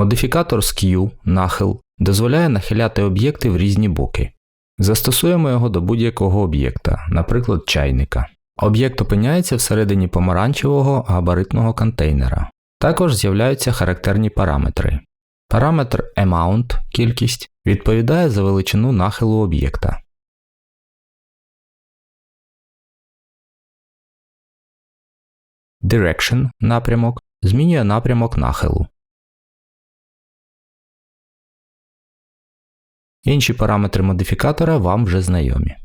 Модифікатор Skew, нахил, дозволяє нахиляти об'єкти в різні боки. Застосуємо його до будь-якого об'єкта, наприклад, чайника. Об'єкт опиняється всередині помаранчевого габаритного контейнера. Також з'являються характерні параметри. Параметр amount кількість відповідає за величину нахилу об'єкта. Direction напрямок змінює напрямок нахилу. Інші параметри модифікатора вам вже знайомі.